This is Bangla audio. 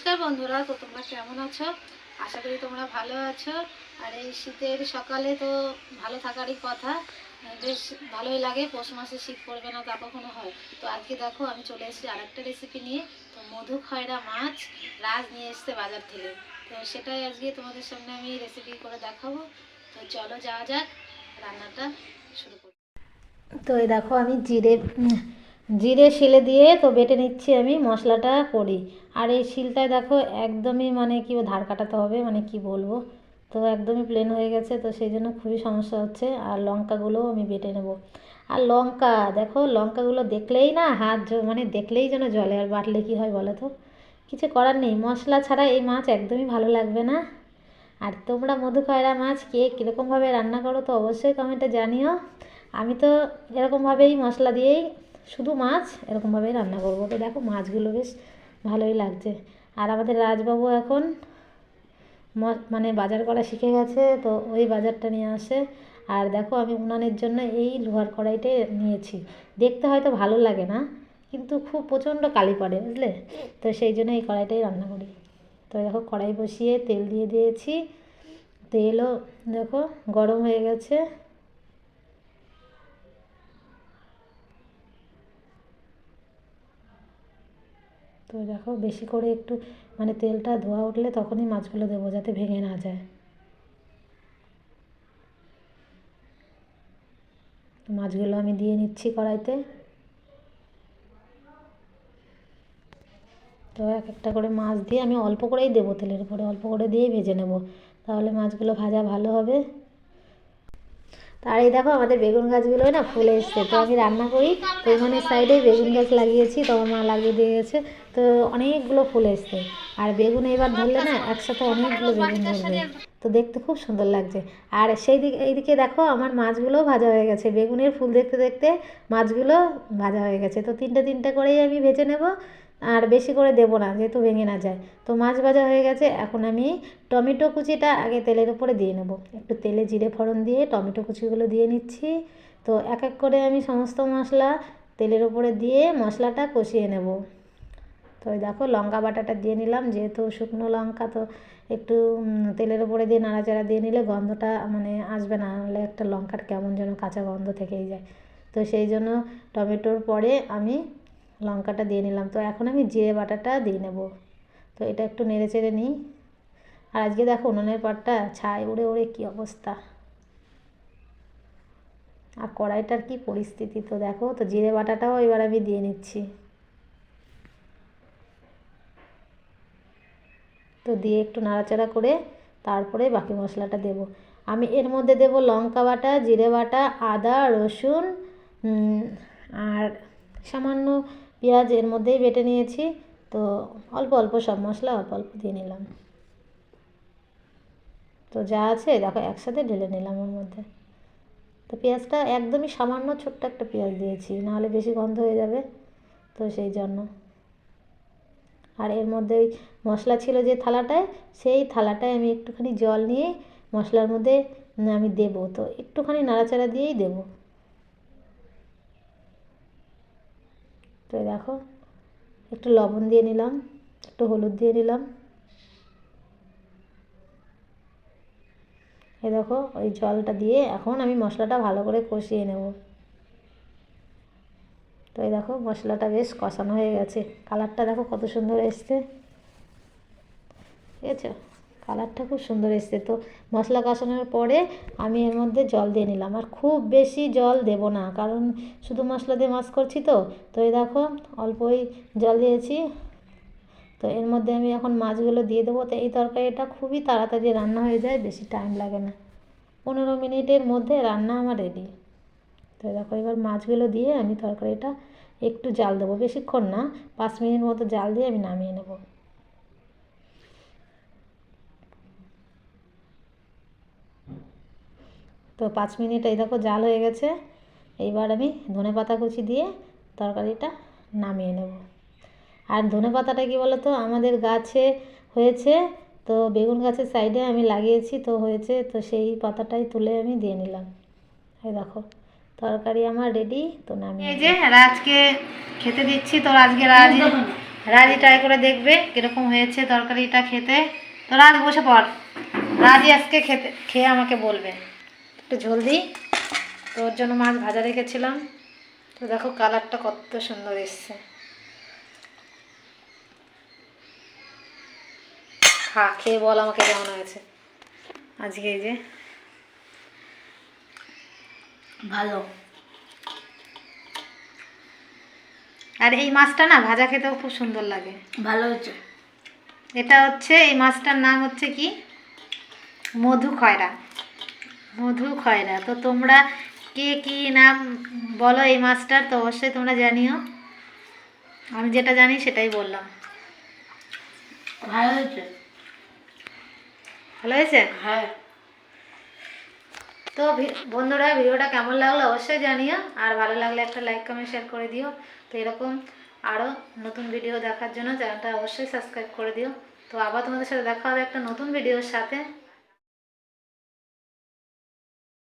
নমস্কার বন্ধুরা, তো তোমরা কেমন আছো? আশা করি তোমরা ভালো আছো। আর এই শীতের সকালে তো ভালো থাকারই কথা। বেশ ভালোই লাগে, পৌষ মাসে শীত পড়বে না তা কখনো হয়। তো আজকে দেখো, আমি চলে এসেছি আরেকটা রেসিপি নিয়ে। তো মধু খয়রা মাছ রাজ নিয়ে এসছে বাজার থেকে। তো সেটাই আজকে তোমাদের সামনে আমি রেসিপি করে দেখাবো। তো চলো যাওয়া যাক, রান্নাটা শুরু করি। তো এই দেখো, আমি জিরে জিরে শিলে দিয়ে তো বেটে নিচ্ছি আমি, মশলাটা করি। আর এই শিলটায় দেখো একদমই মানে কি ধার কাটাতে হবে মানে কি বলব? তো একদমই প্লেন হয়ে গেছে, তো সেই জন্য খুবই সমস্যা হচ্ছে। আর লঙ্কাগুলোও আমি বেটে নেব। আর লঙ্কা, দেখো লঙ্কাগুলো দেখলেই না হাত মানে দেখলেই যেন জলে আর বাটলে কি হয় বলো তো? কিছু করার নেই, মশলা ছাড়া এই মাছ একদমই ভালো লাগবে না। আর তোমরা মধু খয়রা মাছ কে কীরকমভাবে রান্না করো তো অবশ্যই কমেন্টে জানিও। আমি তো এরকমভাবেই মশলা দিয়েই শুধু মাছ? এরকমভাবেই রান্না করব। তো দেখো, মাছগুলো বেশ ভালোই লাগছে। আর আমাদের রাজবাবু এখন মানে বাজার করা শিখে গেছে, তো ওই বাজারটা নিয়ে আসে। আর দেখো, আমি উনানের জন্য এই লোহার কড়াইটাই নিয়েছি। দেখতে হয়তো ভালো লাগে না, কিন্তু খুব প্রচণ্ড কালি পড়ে, বুঝলে? তো সেই জন্য এই কড়াইটাই রান্না করি। তো দেখো, কড়াই বসিয়ে তেল দিয়ে দিয়েছি। তেলও দেখো, গরম হয়ে গেছে। তো দেখো বেশি করে একটু মানে তেলটা ধোয়া উঠলে তখনই মাছগুলো দেবো যাতে ভেঙে না যায়। মাছগুলো আমি দিয়ে নিচ্ছি কড়াইতে। তো এক একটা করে মাছ দিয়ে আমি অল্প করেই দেবো তেলের উপরে, অল্প করে দিয়েই ভেজে নেব। তাহলে মাছগুলো ভাজা ভালো হবে। আর এই দেখো আমাদের বেগুন গাছগুলো না ফুলে এসছে। তো আমি রান্না করি, তো ওখানের সাইডেই বেগুন গাছ লাগিয়েছি, তো আমার মা লাগিয়ে দিয়ে গেছে। তো অনেকগুলো ফুল এসছে। আর বেগুন এবার ধরলে না একসাথে অনেকগুলো বেগুন ধরবে। তো দেখতে খুব সুন্দর লাগছে। আর সেই দিকে এইদিকে দেখো আমার মাছগুলো ভাজা হয়ে গেছে। বেগুনের ফুল দেখতে দেখতে মাছগুলো ভাজা হয়ে গেছে। তো তিনটে তিনটে করেই আমি ভেজে নেব। আর বেশি করে দেবো না, যেহেতু ভেঙে না যায়। তো মাছ ভাজা হয়ে গেছে, এখন আমি টমেটো কুচিটা আগে তেলের উপরে দিয়ে নেব। একটু তেলে জিরে ফোড়ন দিয়ে টমেটো কুচিগুলো দিয়ে নিচ্ছি। তো এক এক করে আমি সমস্ত মশলা তেলের উপরে দিয়ে মশলাটা কষিয়ে নেব। তো ওই দেখো, লঙ্কা বাটাটা দিয়ে নিলাম, যেহেতু শুকনো লঙ্কা, তো একটু তেলের উপরে দিয়ে নাড়াচাড়া দিয়ে নিলে গন্ধটা মানে আসবে না, নাহলে একটা লঙ্কার কেমন যেন কাঁচা গন্ধ থেকেই যায়। তো সেই জন্য টমেটোর পরে আমি লঙ্কাটা দিয়ে নিলাম। তো এখন আমি জিরে বাটাটা দিয়ে নেব। তো এটা একটু নেড়ে চেড়ে নিই। আর আজকে দেখো উনুনের পাটটা ছাই উড়ে উড়ে কী অবস্থা। আর কড়াইটার কি পরিস্থিতি তো দেখো। তো জিরে বাটাটাও এবার আমি দিয়ে নিচ্ছি। তো দিয়ে একটু নাড়াচাড়া করে তারপরে বাকি মশলাটা দেব। আমি এর মধ্যে দেব লঙ্কা বাটা, জিরে বাটা, আদা, রসুন আর সামান্য পেঁয়াজ এর মধ্যেই বেটে নিয়েছি। তো অল্প অল্প সব মশলা অল্প অল্প দিয়ে নিলাম। তো যা আছে দেখো একসাথে ঢেলে নিলাম ওর মধ্যে। তো পেঁয়াজটা একদমই সামান্য ছোট্ট একটা পেঁয়াজ দিয়েছি, নাহলে বেশি গন্ধ হয়ে যাবে। তো সেই জন্য। আর এর মধ্যে ওই মশলা ছিল যে থালাটায়, সেই থালাটায় আমি একটুখানি জল নিয়ে মশলার মধ্যে আমি দেবো। তো একটুখানি নাড়াচাড়া দিয়েই দেবো। তো দেখো, একটু লবণ দিয়ে নিলাম, একটু হলুদ দিয়ে নিলাম। এই দেখো, ওই জলটা দিয়ে এখন আমি মশলাটা ভালো করে কষিয়ে নেব। তো এই দেখো, মশলাটা বেশ কষানো হয়ে গেছে। কালারটা দেখো কত সুন্দর এসছে। ঠিক আছে কালারটা খুব সুন্দর এসছে। তো মশলা কষানোর পরে আমি এর মধ্যে জল দিয়ে নিলাম। আর খুব বেশি জল দেব না, কারণ শুধু মশলা দিয়ে মাছ করছি তো। তো এই দেখো, অল্পই জল দিয়েছি। তো এর মধ্যে আমি এখন মাছগুলো দিয়ে দেবো। তো এই তরকারিটা খুবই তাড়াতাড়ি রান্না হয়ে যায়, বেশি টাইম লাগে না। পনেরো মিনিটের মধ্যে রান্না আমার রেডি। তো দেখো, এবার মাছগুলো দিয়ে আমি তরকারিটা একটু জাল দেবো। বেশিক্ষণ না, পাঁচ মিনিট মতো জাল দিয়ে আমি নামিয়ে নেব। তো পাঁচ মিনিট এই দেখো জাল হয়ে গেছে। এইবার আমি ধনে পাতা কুচি দিয়ে তরকারিটা নামিয়ে নেব। আর ধনে পাতাটা কি বলো তো আমাদের গাছে হয়েছে তো বেগুন গাছের সাইডে আমি লাগিয়েছি তো হয়েছে তো সেই পাতাটাই তুলে আমি দিয়ে নিলাম। এই দেখো তরকারি আমার রেডি তো নামিয়ে এই যে রাজকে খেতে দিচ্ছি তো আজকে রাজ রাজি ট্রাই করে দেখবে কীরকম হয়েছে তরকারিটা খেতে। তো রাজ বসে পড় রাজি আজকে খেতে খেয়ে আমাকে বলবে। একটু ঝোল দিই। তো ওর জন্য মাছ ভাজা রেখেছিলাম। তো দেখো কালারটা কত সুন্দর এসছে। খা খেয়ে বল আমাকে কেমন হয়েছে। আজকে এই যে। ভালো। আর এই মাছটা না ভাজা খেতেও খুব সুন্দর লাগে। ভালো হচ্ছে এটা হচ্ছে এই মাছটার নাম হচ্ছে কি? মধু খয়রা। মধু খয়রা তো তোমরা কে কি নাম বলো এই মাছটার তো অবশ্যই তোমরা জানিও। আমি যেটা জানি সেটাই বললাম। ভালো হয়েছে? ভালো হয়েছে? হ্যাঁ। তো ভি- বন্ধুরা ভিডিওটা কেমন লাগল অবশ্যই জানিও। আর ভালো লাগলে একটা লাইক কমেন্ট শেয়ার করে দিও। তো এরকম আরও নতুন ভিডিও দেখার জন্য চ্যানেলটা অবশ্যই সাবস্ক্রাইব করে দিও। তো আবার তোমাদের সাথে দেখা হবে একটা নতুন ভিডিওর সাথে।